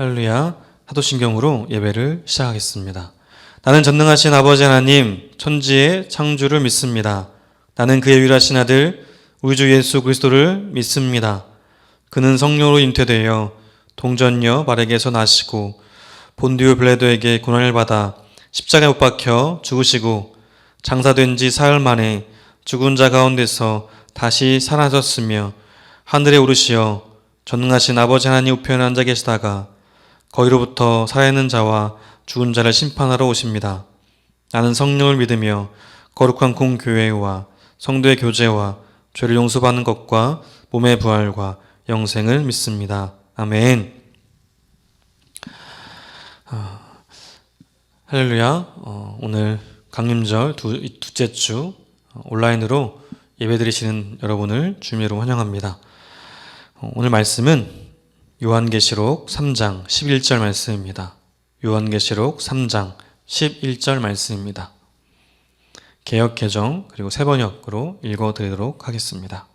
할렐루야. 사도신경으로 예배를 시작하겠습니다. 나는 전능하신 아버지 하나님, 천지의 창조를 믿습니다. 나는 그의 유일하신 아들, 우리 주 예수 그리스도를 믿습니다. 그는 성령으로 잉태되어 동전녀 말에게서 나시고 본디오 블레도에게 고난을 받아 십자가에 못 박혀 죽으시고 장사된 지 사흘 만에 죽은 자 가운데서 다시 살아졌으며 하늘에 오르시어 전능하신 아버지 하나님 우편에 앉아 계시다가 거기로부터 살아있는 자와 죽은 자를 심판하러 오십니다. 나는 성령을 믿으며 거룩한 공교회와 성도의 교제와 죄를 용서받는 것과 몸의 부활과 영생을 믿습니다. 아멘. 아, 할렐루야. 어, 오늘 강림절 두, 두째 주 어, 온라인으로 예배드리시는 여러분을 주님으로 환영합니다. 어, 오늘 말씀은 요한계시록 3장 11절 말씀입니다. 요한계시록 3장 11절 말씀입니다. 개혁 개정 그리고 세 번역으로 읽어 드리도록 하겠습니다.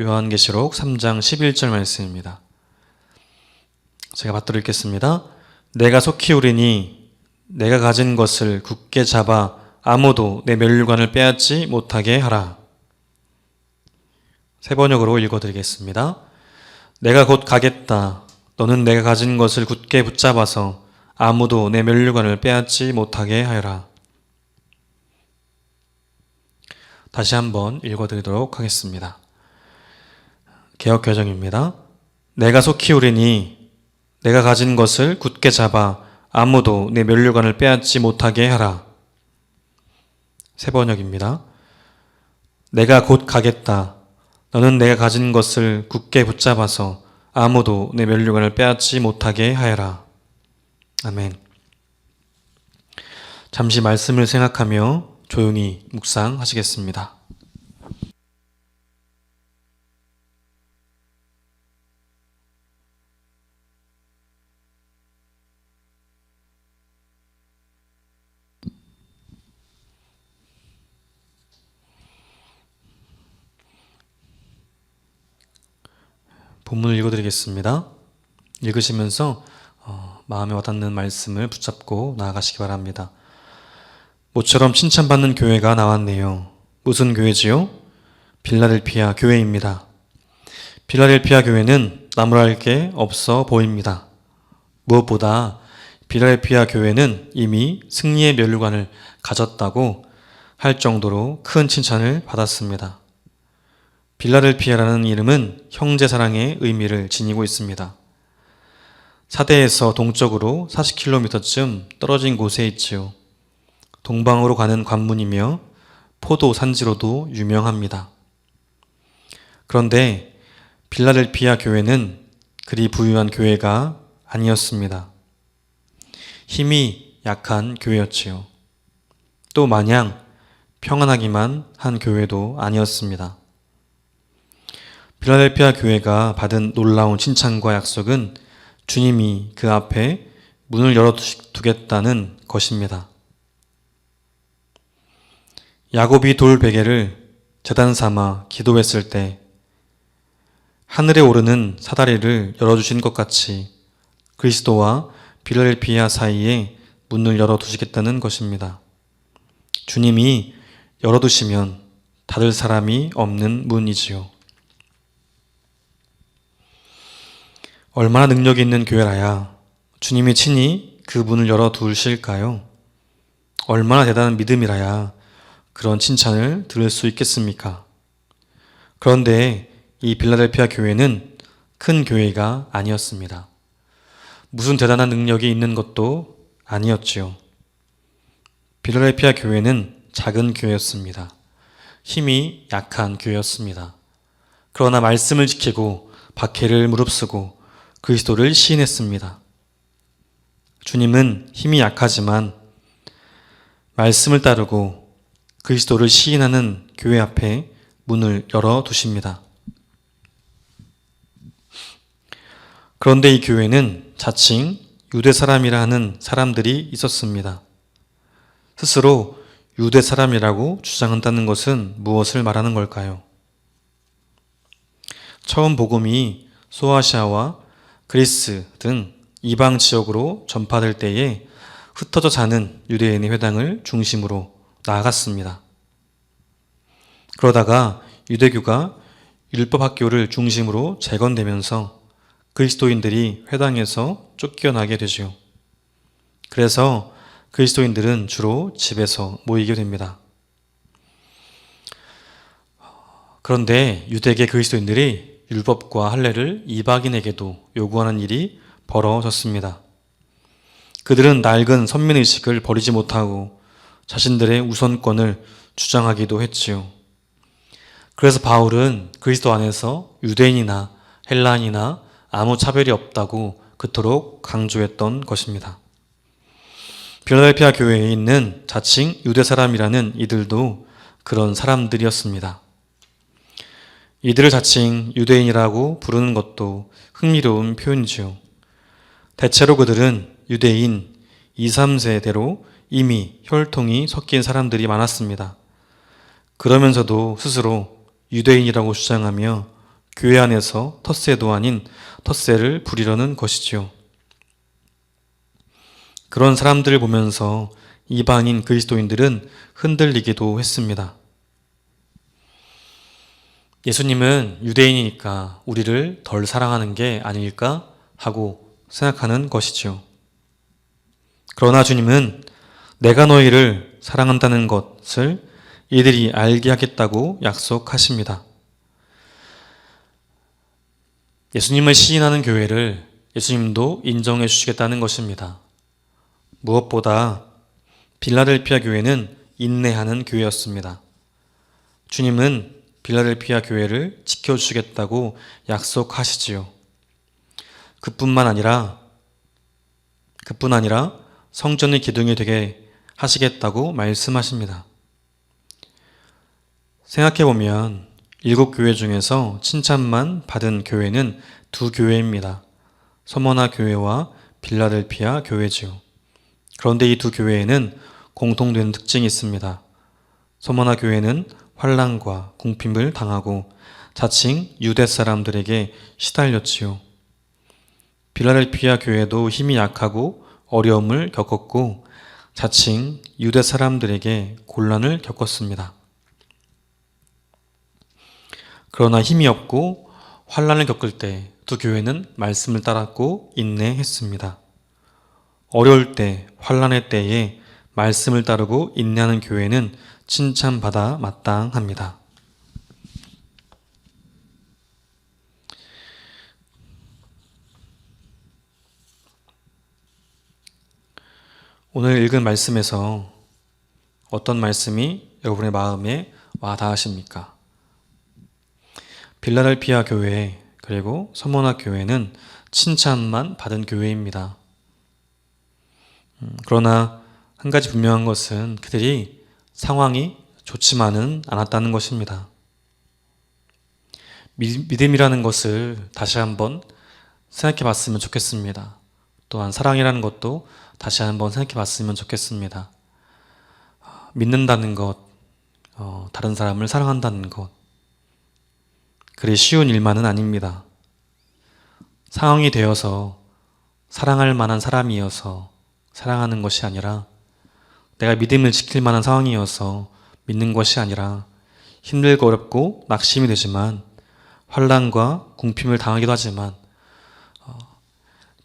요한계시록 3장 11절 말씀입니다. 제가 받들어 읽겠습니다. 내가 속히 오리니 내가 가진 것을 굳게 잡아 아무도 내 멸관을 빼앗지 못하게 하라. 세 번역으로 읽어 드리겠습니다. 내가 곧 가겠다. 너는 내가 가진 것을 굳게 붙잡아서 아무도 내 멸류관을 빼앗지 못하게 하여라. 다시 한번 읽어드리도록 하겠습니다. 개혁 개정입니다. 내가 속히 오리니 내가 가진 것을 굳게 잡아 아무도 내 멸류관을 빼앗지 못하게 하라. 세 번역입니다. 내가 곧 가겠다. 너는 내가 가진 것을 굳게 붙잡아서 아무도 내 멸류관을 빼앗지 못하게 하여라. 아멘. 잠시 말씀을 생각하며 조용히 묵상하시겠습니다. 본문을 읽어드리겠습니다. 읽으시면서 어, 마음에 와닿는 말씀을 붙잡고 나아가시기 바랍니다. 모처럼 칭찬받는 교회가 나왔네요. 무슨 교회지요? 빌라델피아 교회입니다. 빌라델피아 교회는 나무랄 게 없어 보입니다. 무엇보다 빌라델피아 교회는 이미 승리의 멸류관을 가졌다고 할 정도로 큰 칭찬을 받았습니다. 빌라델피아라는 이름은 형제 사랑의 의미를 지니고 있습니다. 사대에서 동쪽으로 40km쯤 떨어진 곳에 있지요. 동방으로 가는 관문이며 포도 산지로도 유명합니다. 그런데 빌라델피아 교회는 그리 부유한 교회가 아니었습니다. 힘이 약한 교회였지요. 또 마냥 평안하기만 한 교회도 아니었습니다. 빌라델피아 교회가 받은 놀라운 칭찬과 약속은 주님이 그 앞에 문을 열어두겠다는 것입니다. 야곱이 돌 베개를 재단 삼아 기도했을 때 하늘에 오르는 사다리를 열어주신 것 같이 그리스도와 빌라델피아 사이에 문을 열어두시겠다는 것입니다. 주님이 열어두시면 닫을 사람이 없는 문이지요. 얼마나 능력이 있는 교회라야 주님이 친히 그 문을 열어 두실까요? 얼마나 대단한 믿음이라야 그런 칭찬을 들을 수 있겠습니까? 그런데 이 빌라델피아 교회는 큰 교회가 아니었습니다. 무슨 대단한 능력이 있는 것도 아니었지요. 빌라델피아 교회는 작은 교회였습니다. 힘이 약한 교회였습니다. 그러나 말씀을 지키고 박해를 무릅쓰고 그리스도를 시인했습니다. 주님은 힘이 약하지만 말씀을 따르고 그리스도를 시인하는 교회 앞에 문을 열어 두십니다. 그런데 이 교회는 자칭 유대 사람이라 하는 사람들이 있었습니다. 스스로 유대 사람이라고 주장한다는 것은 무엇을 말하는 걸까요? 처음 복음이 소아시아와 그리스 등 이방 지역으로 전파될 때에 흩어져 사는 유대인의 회당을 중심으로 나아갔습니다. 그러다가 유대교가 율법 학교를 중심으로 재건되면서 그리스도인들이 회당에서 쫓겨나게 되지요. 그래서 그리스도인들은 주로 집에서 모이게 됩니다. 그런데 유대계 그리스도인들이 율법과 할례를 이방인에게도 요구하는 일이 벌어졌습니다. 그들은 낡은 선민 의식을 버리지 못하고 자신들의 우선권을 주장하기도 했지요. 그래서 바울은 그리스도 안에서 유대인이나 헬라인이나 아무 차별이 없다고 그토록 강조했던 것입니다. 빌라델피아 교회에 있는 자칭 유대 사람이라는 이들도 그런 사람들이었습니다. 이들을 자칭 유대인이라고 부르는 것도 흥미로운 표현이지요. 대체로 그들은 유대인 2, 3세대로 이미 혈통이 섞인 사람들이 많았습니다. 그러면서도 스스로 유대인이라고 주장하며 교회 안에서 텃세도 아닌 텃세를 부리려는 것이지요. 그런 사람들을 보면서 이방인 그리스도인들은 흔들리기도 했습니다. 예수님은 유대인이니까 우리를 덜 사랑하는 게 아닐까 하고 생각하는 것이지요. 그러나 주님은 내가 너희를 사랑한다는 것을 이들이 알게 하겠다고 약속하십니다. 예수님을 시인하는 교회를 예수님도 인정해 주시겠다는 것입니다. 무엇보다 빌라델피아 교회는 인내하는 교회였습니다. 주님은 빌라델피아 교회를 지켜주시겠다고 약속하시지요. 그뿐만 아니라 그뿐 아니라 성전의 기둥이 되게 하시겠다고 말씀하십니다. 생각해 보면 일곱 교회 중에서 칭찬만 받은 교회는 두 교회입니다. 서머나 교회와 빌라델피아 교회지요. 그런데 이 두 교회에는 공통된 특징이 있습니다. 서머나 교회는 환란과 궁핍을 당하고 자칭 유대 사람들에게 시달렸지요. 빌라델피아 교회도 힘이 약하고 어려움을 겪었고 자칭 유대 사람들에게 곤란을 겪었습니다. 그러나 힘이 없고 환란을 겪을 때 두 교회는 말씀을 따랐고 인내했습니다. 어려울 때, 환란의 때에 말씀을 따르고 인내하는 교회는 칭찬받아 마땅합니다. 오늘 읽은 말씀에서 어떤 말씀이 여러분의 마음에 와 닿으십니까? 빌라델피아 교회 그리고 서머나 교회는 칭찬만 받은 교회입니다. 음, 그러나 한 가지 분명한 것은 그들이 상황이 좋지만은 않았다는 것입니다. 믿음이라는 것을 다시 한번 생각해 봤으면 좋겠습니다. 또한 사랑이라는 것도 다시 한번 생각해 봤으면 좋겠습니다. 믿는다는 것, 어, 다른 사람을 사랑한다는 것, 그리 쉬운 일만은 아닙니다. 상황이 되어서 사랑할 만한 사람이어서 사랑하는 것이 아니라 내가 믿음을 지킬 만한 상황이어서 믿는 것이 아니라 힘들고 어렵고 낙심이 되지만 환란과 궁핍을 당하기도 하지만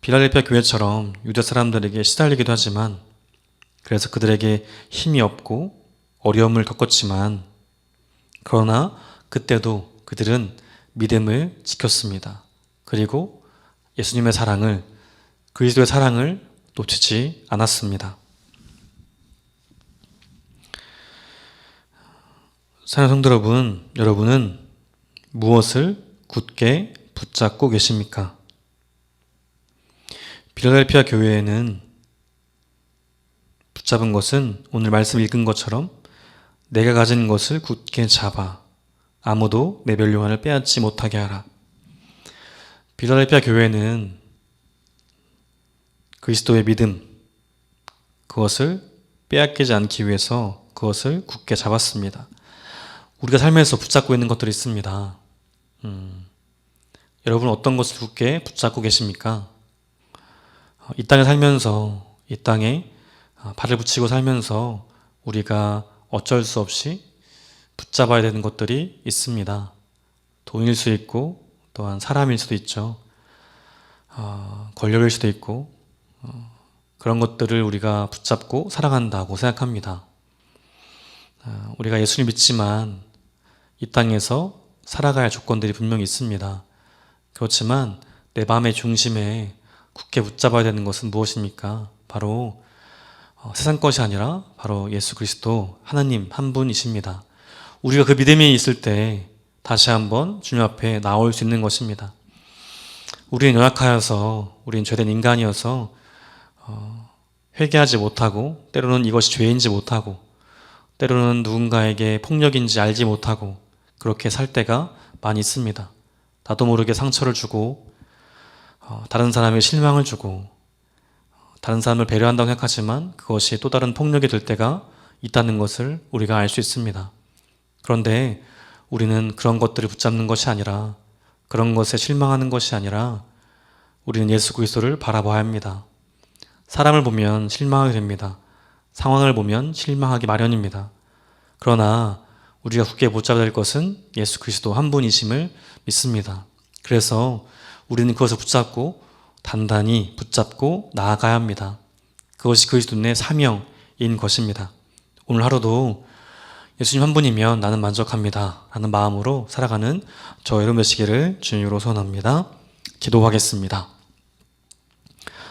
빌라델피아 교회처럼 유대 사람들에게 시달리기도 하지만 그래서 그들에게 힘이 없고 어려움을 겪었지만 그러나 그때도 그들은 믿음을 지켰습니다. 그리고 예수님의 사랑을 그리스도의 사랑을 놓치지 않았습니다. 사랑 성도 여러분, 여러분은 무엇을 굳게 붙잡고 계십니까? 빌라델피아 교회에는 붙잡은 것은 오늘 말씀 읽은 것처럼 내가 가진 것을 굳게 잡아 아무도 내 멸류관을 빼앗지 못하게 하라. 빌라델피아 교회는 그리스도의 믿음 그것을 빼앗기지 않기 위해서 그것을 굳게 잡았습니다. 우리가 삶에서 붙잡고 있는 것들이 있습니다. 음, 여러분 어떤 것을 굳게 붙잡고 계십니까? 어, 이 땅에 살면서 이 땅에 어, 발을 붙이고 살면서 우리가 어쩔 수 없이 붙잡아야 되는 것들이 있습니다. 돈일 수 있고 또한 사람일 수도 있죠. 어, 권력일 수도 있고 어, 그런 것들을 우리가 붙잡고 살아간다고 생각합니다. 어, 우리가 예수를 믿지만 이 땅에서 살아가야 할 조건들이 분명히 있습니다. 그렇지만 내 마음의 중심에 굳게 붙잡아야 되는 것은 무엇입니까? 바로 어, 세상 것이 아니라 바로 예수 그리스도 하나님 한 분이십니다. 우리가 그 믿음이 있을 때 다시 한번 주님 앞에 나올 수 있는 것입니다. 우리는 연약하여서 우리는 죄된 인간이어서 어, 회개하지 못하고 때로는 이것이 죄인지 못하고 때로는 누군가에게 폭력인지 알지 못하고 그렇게 살 때가 많이 있습니다. 나도 모르게 상처를 주고 어, 다른 사람에게 실망을 주고 어, 다른 사람을 배려한다고 생각하지만 그것이 또 다른 폭력이 될 때가 있다는 것을 우리가 알 수 있습니다. 그런데 우리는 그런 것들을 붙잡는 것이 아니라 그런 것에 실망하는 것이 아니라 우리는 예수 그리스도를 바라봐야 합니다. 사람을 보면 실망하게 됩니다. 상황을 보면 실망하기 마련입니다. 그러나 우리가 굳게 붙잡아야 될 것은 예수 그리스도 한 분이심을 믿습니다. 그래서 우리는 그것을 붙잡고 단단히 붙잡고 나아가야 합니다. 그것이 그리스도의 사명인 것입니다. 오늘 하루도 예수님 한 분이면 나는 만족합니다. 라는 마음으로 살아가는 저 여러분 되시기를 주님으로 소원합니다. 기도하겠습니다.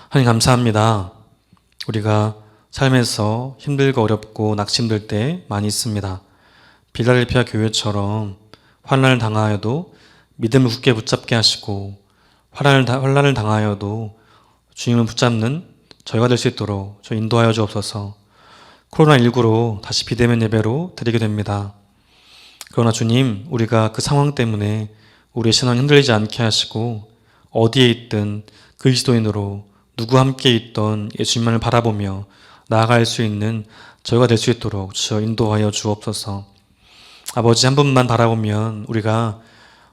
하나님 감사합니다. 우리가 삶에서 힘들고 어렵고 낙심될 때 많이 있습니다. 빌라델피아 교회처럼 환란을 당하여도 믿음을 굳게 붙잡게 하시고 환란을, 환란을 당하여도 주님을 붙잡는 저희가 될 수 있도록 저 인도하여 주옵소서. 코로나19로 다시 비대면 예배로 드리게 됩니다. 그러나 주님, 우리가 그 상황 때문에 우리의 신앙 흔들리지 않게 하시고 어디에 있든 그리스도인으로 누구 함께 있던 예수님만을 바라보며 나아갈 수 있는 저희가 될 수 있도록 주여 인도하여 주옵소서. 아버지 한 분만 바라보면 우리가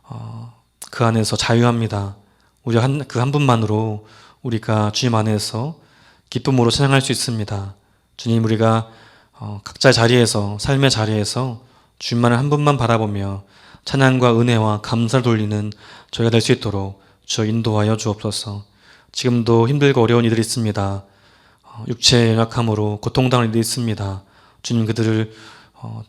어, 그 안에서 자유합니다. 우리 그한 분만으로 우리가 주님 안에서 기쁨으로 찬양할 수 있습니다. 주님 우리가 어, 각자 자리에서 삶의 자리에서 주님만을 한 분만 바라보며 찬양과 은혜와 감사를 돌리는 저희가 될 수 있도록 주여 인도하여 주옵소서. 지금도 힘들고 어려운 이들이 있습니다. 어, 육체의 연약함으로 고통당하는 이들이 있습니다. 주님 그들을 어,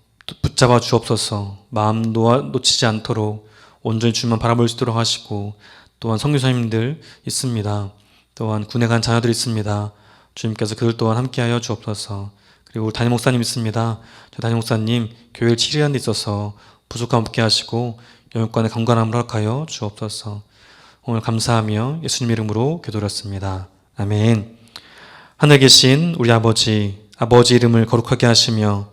붙잡아 주옵소서. 마음 놓치지 않도록 온전히 주님만 바라볼 수 있도록 하시고 또한 성교사님들 있습니다. 또한 군에 간 자녀들이 있습니다. 주님께서 그들 또한 함께하여 주옵소서. 그리고 담임 목사님 있습니다. 저 담임 목사님 교회를 치료하는 데 있어서 부족함 없게 하시고 영육간의 건강함을 허락하여 주옵소서. 오늘 감사하며 예수님 이름으로 기도드렸습니다. 아멘. 하늘 계신 우리 아버지, 아버지 이름을 거룩하게 하시며